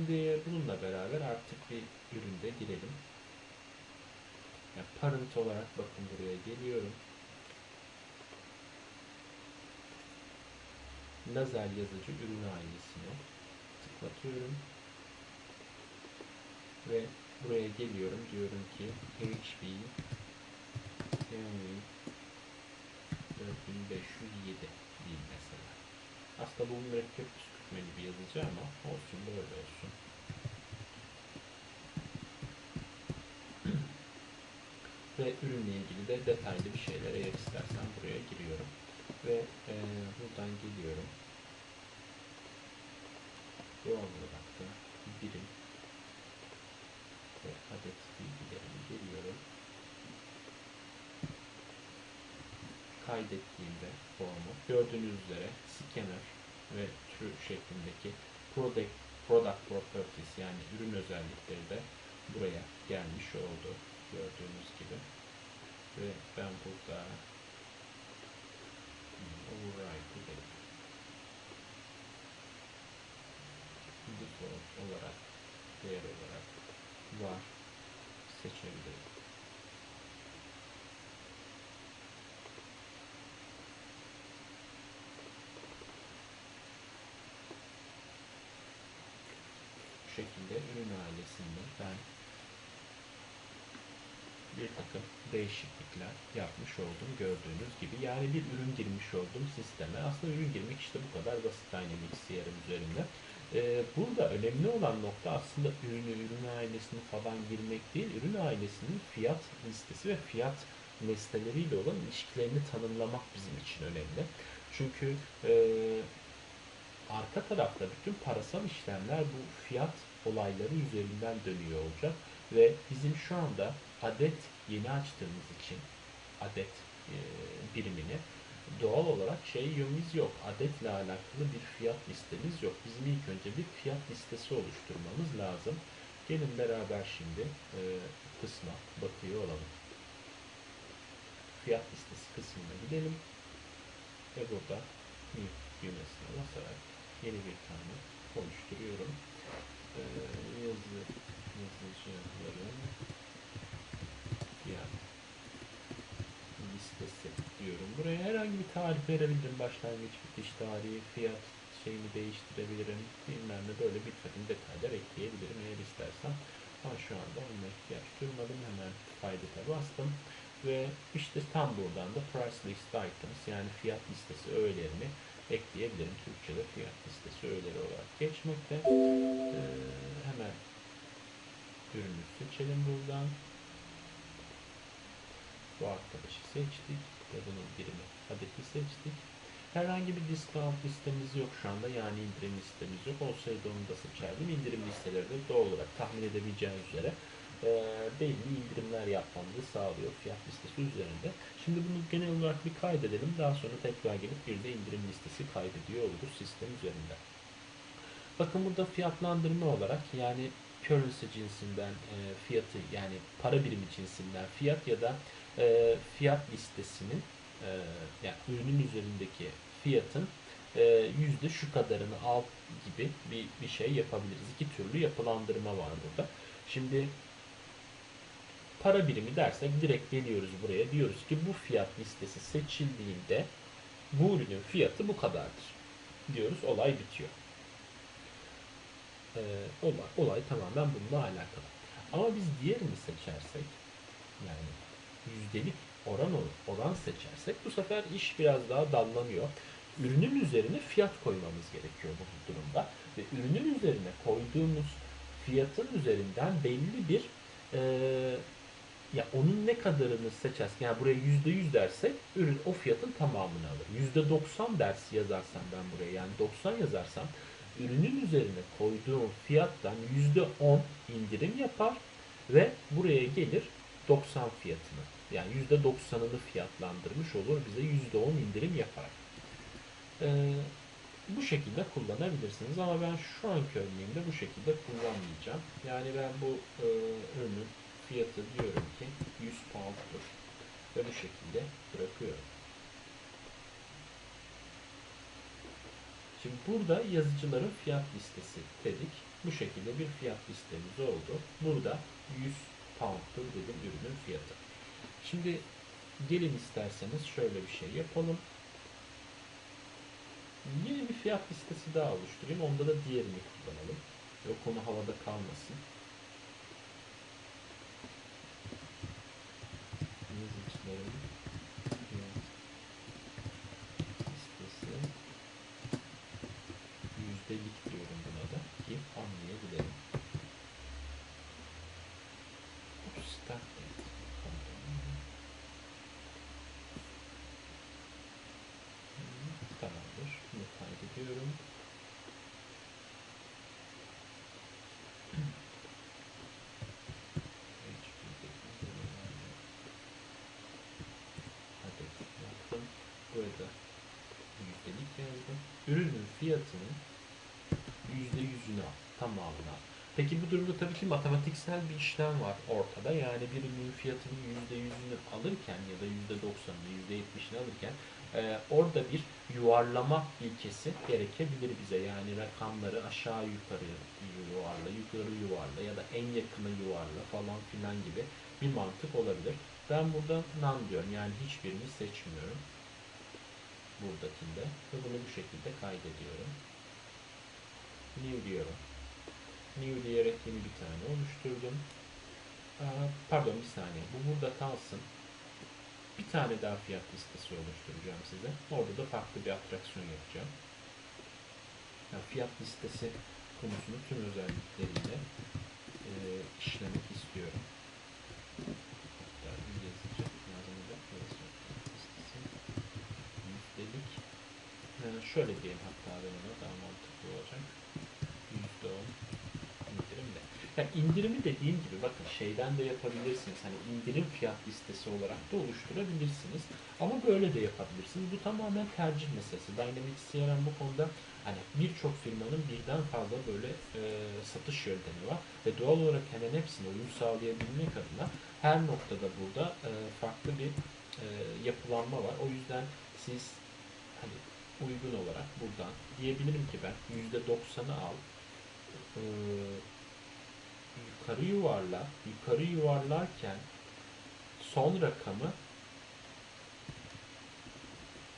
Şimdi bununla beraber artık bir üründe girelim. Yani parent olarak bakın buraya geliyorum. Lazer yazıcı ürün ailesine tıklatıyorum. Ve buraya geliyorum. Diyorum ki HB Henry 4507 diyeyim mesela. Aslında bu mürekkep püskürtmeli bir yazıcı ama olsun böyle olsun. Ve ürünle ilgili de detaylı bir şeyler eğer istersen buraya giriyorum. Ve e, buradan geliyorum. Doğal olarak da birim ve adet bilgilerimi giriyorum. Kaydettiğimde formu gördüğünüz üzere scanner ve true şeklindeki product, product properties yani ürün özellikleri de buraya gelmiş oldu gördüğünüz gibi ve ben burada override edelim. Default olarak değer olarak var seçebilirim. Şekilde ürün ailesinde ben bir takım değişiklikler yapmış oldum gördüğünüz gibi. Yani bir ürün girmiş oldum sisteme. Aslında ürün girmek işte bu kadar basit Dynamics CRM üzerinde. Ee, burada önemli olan nokta aslında ürünü, ürün ailesini falan girmek değil, ürün ailesinin fiyat listesi ve fiyat nesneleriyle olan ilişkilerini tanımlamak bizim için önemli. Çünkü e, arka tarafta bütün parasal işlemler bu fiyat olayları üzerinden dönüyor olacak ve bizim şu anda adet yeni açtığımız için adet e, birimini doğal olarak şey yönümüz yok. Adetle alakalı bir fiyat listemiz yok. Bizim ilk önce bir fiyat listesi oluşturmamız lazım. Gelin beraber şimdi e, kısma bakıyor olalım. Fiyat listesi kısmına gidelim. Ve burada new düğmesine basarak yeni bir tane oluşturuyorum. E, yazı yazıcıların fiyat listesi diyorum. Buraya herhangi bir tarih verebilirim. Başlangıç, bitiş tarihi, fiyat şeyini değiştirebilirim. Bilmem ne böyle bir takım detaylar ekleyebilirim eğer istersem. Ama şu anda ona ihtiyaç duymadım. Hemen kaydete bastım. Ve işte tam buradan da price list items yani fiyat listesi öğelerini ekleyebilirim. Türkçe'de fiyat listesi öğeleri olarak geçmekte. Ee, hemen ürünü seçelim buradan. Bu arkadaşı seçtik ve bunun birimi adeti seçtik. Herhangi bir discount listemiz yok şu anda yani indirim listemiz yok. Olsaydı onu da seçerdim. İndirim listeleri de doğal olarak tahmin edebileceğiniz üzere e, belli indirimler yapmamızı sağlıyor fiyat listesi üzerinde. Şimdi bunu genel olarak bir kaydedelim. Daha sonra tekrar gelip bir de indirim listesi kaydediyor oluruz sistem üzerinde. Bakın burada fiyatlandırma olarak yani currency cinsinden e, fiyatı yani para birimi cinsinden fiyat ya da e, fiyat listesinin e, yani ürünün üzerindeki fiyatın e, yüzde şu kadarını al gibi bir, bir şey yapabiliriz. İki türlü yapılandırma var burada. Şimdi para birimi dersek direkt geliyoruz buraya. Diyoruz ki bu fiyat listesi seçildiğinde bu ürünün fiyatı bu kadardır. Diyoruz olay bitiyor. Ee, olay, olay tamamen bununla alakalı. Ama biz diğerini seçersek yani yüzdelik oran oran seçersek bu sefer iş biraz daha dallanıyor. Ürünün üzerine fiyat koymamız gerekiyor bu durumda. Ve ürünün üzerine koyduğumuz fiyatın üzerinden belli bir e, ya onun ne kadarını seçersin? Yani buraya yüzde yüz dersek ürün o fiyatın tamamını alır. Yüzde doksan ders yazarsam ben buraya yani 90 yazarsam ürünün üzerine koyduğum fiyattan yüzde on indirim yapar ve buraya gelir 90 fiyatını yani yüzde 90'ını fiyatlandırmış olur. Bize yüzde 10 indirim yapar. Ee, bu şekilde kullanabilirsiniz ama ben şu anki örneğimde bu şekilde kullanmayacağım. Yani ben bu e, ürünün fiyatı diyorum ki 100 pound'dur ve bu şekilde bırakıyorum. Şimdi burada yazıcıların fiyat listesi dedik. Bu şekilde bir fiyat listemiz oldu. Burada 100 pound'tur dedim ürünün fiyatı. Şimdi gelin isterseniz şöyle bir şey yapalım. Yeni bir fiyat listesi daha oluşturayım. Onda da diğerini kullanalım. O konu havada kalmasın. Yazıcıların fiyat listesi yüzdelik diyorum buna da ki anlayabilelim. Start date. Tamamdır. Bunu kaydediyorum. adet yaptım. Burada yüzdelik yazdım. Ürünün fiyatının yüzde yüzünü al. Tamamını al. Peki bu durumda tabii ki matematiksel bir işlem var ortada. Yani bir ürünün fiyatının yüzde yüzünü alırken ya da yüzde doksanını, yüzde yetmişini alırken e, orada bir yuvarlama ilkesi gerekebilir bize. Yani rakamları aşağı yukarı yuvarla, yukarı yuvarla ya da en yakına yuvarla falan filan gibi bir mantık olabilir. Ben burada none diyorum. Yani hiçbirini seçmiyorum. Buradakinde. Ve bunu bu şekilde kaydediyorum. New diyorum. New diyerek yeni bir tane oluşturdum. Aa, pardon bir saniye. Bu burada kalsın. Bir tane daha fiyat listesi oluşturacağım size. Orada da farklı bir atraksiyon yapacağım. Yani fiyat listesi konusunu tüm özellikleriyle e, işlemek istiyorum. Hatta bir yazıcı yazımda yazıcı listesi yüzdelik e, şöyle diyeyim hatta ben ona daha mantıklı olacak. Yüzde on indirimle. Yani indirimi dediğim gibi bakın şeyden de yapabilirsiniz. Hani indirim fiyat listesi olarak da oluşturabilirsiniz. Ama böyle de yapabilirsiniz. Bu tamamen tercih meselesi. Dynamics CRM bu konuda hani birçok firmanın birden fazla böyle e, satış yöntemi var. Ve doğal olarak hemen hepsine uyum sağlayabilmek adına her noktada burada e, farklı bir e, yapılanma var. O yüzden siz hani uygun olarak buradan diyebilirim ki ben %90'ı al e, yukarı yuvarla yukarı yuvarlarken son rakamı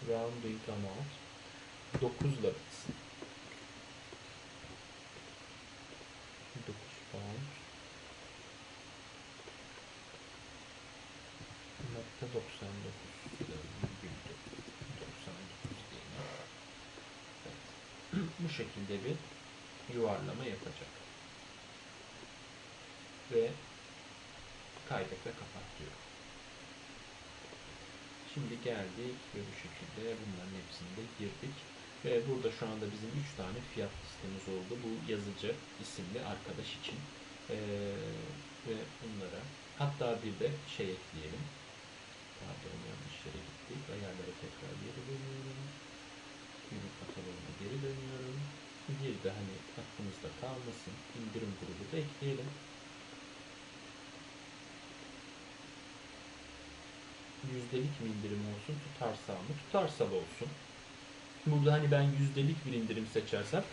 rounding amount 9 ile bitsin. 9 pound nokta 99 virgül 99 diyelim. Evet. Bu şekilde bir yuvarlama yapacak. Ve kaydet ve kapat diyor. Şimdi geldik ve bu şekilde bunların hepsini de girdik. Ve burada şu anda bizim 3 tane fiyat listemiz oldu. Bu yazıcı isimli arkadaş için. Ee, ve bunlara hatta bir de şey ekleyelim. Pardon yanlış yere gittik. Ayarlara tekrar geri dönüyorum. Ürün kataloğuna geri dönüyorum. Bir de hani aklımızda kalmasın. indirim grubu da ekleyelim. Yüzdelik mi indirim olsun, tutarsal mı? Tutarsal olsun. Burada hani ben yüzdelik bir indirim seçersem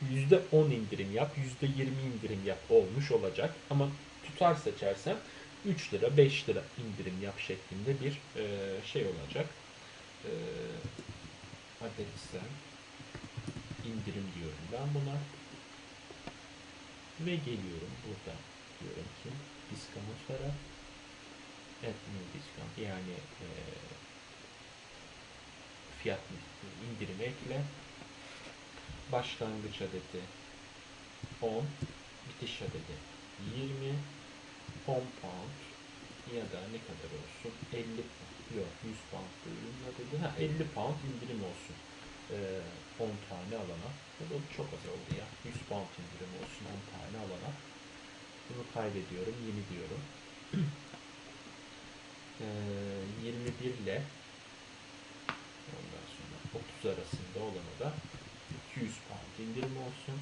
yüzde on indirim yap, yüzde yirmi indirim yap olmuş olacak. Ama tutar seçersem 3 lira, 5 lira indirim yap şeklinde bir e, şey olacak. E, adetsel indirim diyorum ben buna. Ve geliyorum burada. Diyorum ki discountlara add new discount yani e, fiyat indirimi ekle. Başlangıç adeti 10, bitiş adeti 20, 10 pound ya da ne kadar olsun? 50 yok 100 pound ürün adedi ha 50 pound indirim olsun. Ee, 10 tane alana. Bu da çok az oldu ya. 100 pound indirim olsun 10 tane alana. Bunu kaydediyorum yeni diyorum. Ee, 21 ile ondan sonra 30 arasında olana da 200 pound indirim olsun.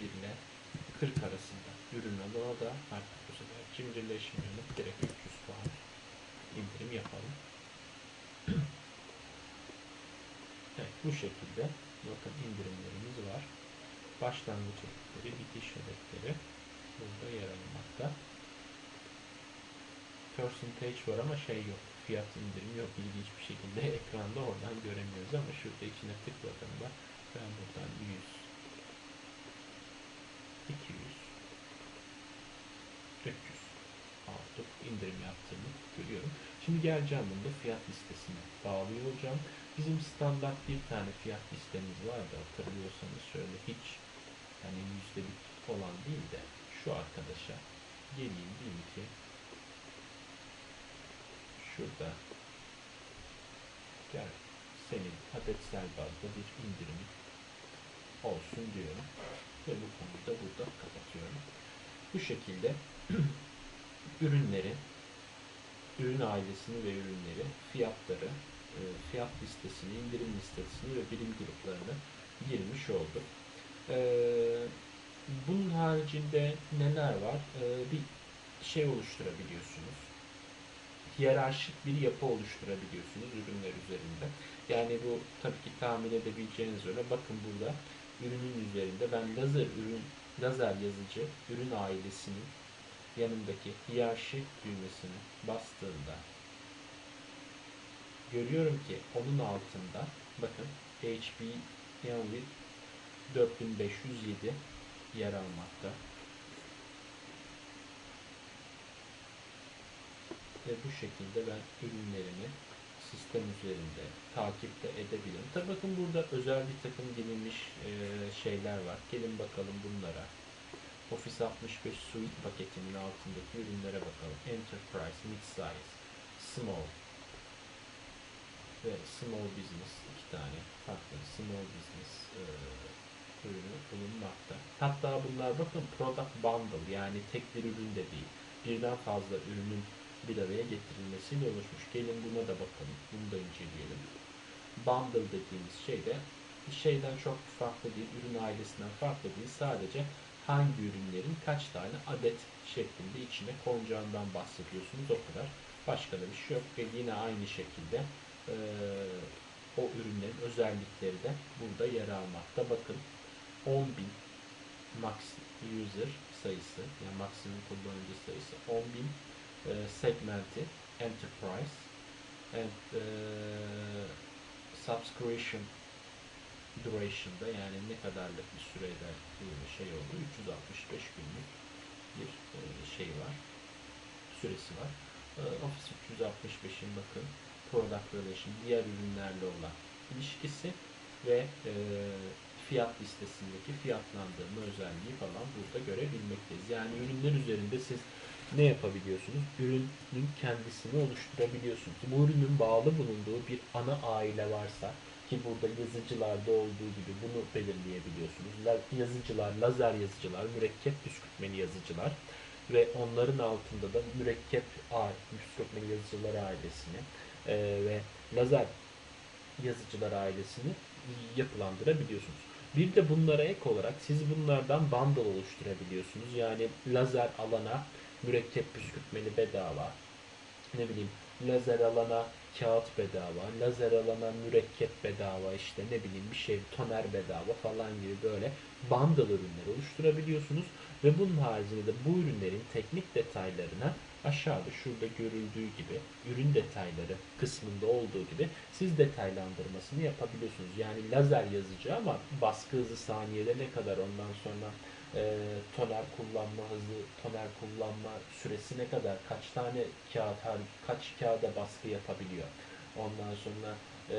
31 ile 40 arasında ürün alana da artık bu sefer cimrileşmeyelim direkt 300 pound indirim yapalım. evet bu şekilde Bakın indirimlerimiz var. Başlangıç hedefleri, bitiş hedefleri burada yer almakta. Percentage var ama şey yok. Fiyat indirim yok. İlginç bir şekilde ekranda oradan göremiyoruz ama şurada içine tıkladığımda ben buradan 100 200 300 artık indirim yaptığımı görüyorum. Şimdi geleceğim bunda fiyat listesine bağlıyor olacağım. Bizim standart bir tane fiyat listemiz vardı hatırlıyorsanız şöyle hiç hani yüzdelik olan değil de şu arkadaşa geleyim diyeyim ki şurada gel senin adetsel bazda bir indirimin olsun diyorum ve bu konuyu da burada kapatıyorum. Bu şekilde ürünleri, ürün ailesini ve ürünleri, fiyatları, e, fiyat listesini, indirim listesini ve birim gruplarını girmiş olduk. E, bunun haricinde neler var? E, bir şey oluşturabiliyorsunuz. Hiyerarşik bir yapı oluşturabiliyorsunuz ürünler üzerinde. Yani bu tabii ki tahmin edebileceğiniz üzere bakın burada ürünün üzerinde ben lazer ürün lazer yazıcı ürün ailesinin yanındaki hiyerarşi düğmesini bastığımda görüyorum ki onun altında bakın HP Envy 4507 yer almakta. Ve bu şekilde ben ürünlerimi sistem üzerinde takipte edebilirim. Tabi bakın burada özel bir takım girilmiş e, şeyler var. Gelin bakalım bunlara. Office 65 Suite paketinin altındaki ürünlere bakalım. Enterprise, Mid-Size, Small ve Small Business iki tane farklı Small Business e, ürünü bulunmakta. Hatta bunlar bakın Product Bundle yani tek bir ürün de değil. Birden fazla ürünün bir araya getirilmesiyle oluşmuş. Gelin buna da bakalım. Bunu da inceleyelim. Bundle dediğimiz şey de şeyden çok farklı değil, ürün ailesinden farklı değil. Sadece hangi ürünlerin kaç tane adet şeklinde içine konacağından bahsediyorsunuz. O kadar. Başka da bir şey yok. Ve yine aynı şekilde e, o ürünlerin özellikleri de burada yer almakta. Bakın 10.000 max user sayısı yani maksimum kullanıcı sayısı 10.000 e, segmenti enterprise and e, subscription duration'da yani ne kadarlık bir sürede şey oldu 365 günlük bir e, şey var süresi var. E, Office 365'in bakın product relation diğer ürünlerle olan ilişkisi ve e, fiyat listesindeki fiyatlandırma özelliği falan burada görebilmekteyiz. Yani ürünler üzerinde siz ne yapabiliyorsunuz? Ürünün kendisini oluşturabiliyorsunuz. Bu ürünün bağlı bulunduğu bir ana aile varsa ki burada yazıcılarda olduğu gibi bunu belirleyebiliyorsunuz. Yazıcılar, lazer yazıcılar, mürekkep püskürtmeli yazıcılar ve onların altında da mürekkep püskürtmeli yazıcılar ailesini e, ve lazer yazıcılar ailesini yapılandırabiliyorsunuz. Bir de bunlara ek olarak siz bunlardan bundle oluşturabiliyorsunuz. Yani lazer alana mürekkep püskürtmeli bedava, ne bileyim lazer alana kağıt bedava, lazer alana mürekkep bedava, işte ne bileyim bir şey toner bedava falan gibi böyle bundle ürünler oluşturabiliyorsunuz. Ve bunun haricinde de bu ürünlerin teknik detaylarına aşağıda şurada görüldüğü gibi ürün detayları kısmında olduğu gibi siz detaylandırmasını yapabiliyorsunuz. Yani lazer yazıcı ama baskı hızı saniyede ne kadar ondan sonra e, toner kullanma hızı, toner kullanma süresi ne kadar, kaç tane kağıt, kaç kağıda baskı yapabiliyor. Ondan sonra e,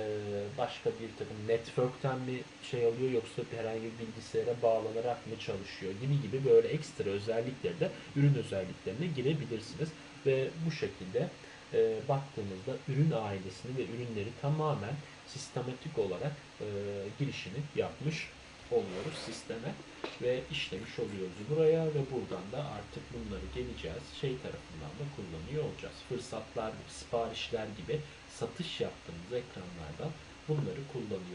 başka bir takım network'ten mi şey alıyor yoksa herhangi bir bilgisayara bağlanarak mı çalışıyor gibi gibi böyle ekstra özellikleri de ürün özelliklerine girebilirsiniz. Ve bu şekilde e, baktığımızda ürün ailesini ve ürünleri tamamen sistematik olarak e, girişini yapmış oluyoruz sisteme ve işlemiş oluyoruz buraya ve buradan da artık bunları geleceğiz şey tarafından da kullanıyor olacağız. Fırsatlar, siparişler gibi satış yaptığımız ekranlardan bunları kullanıyor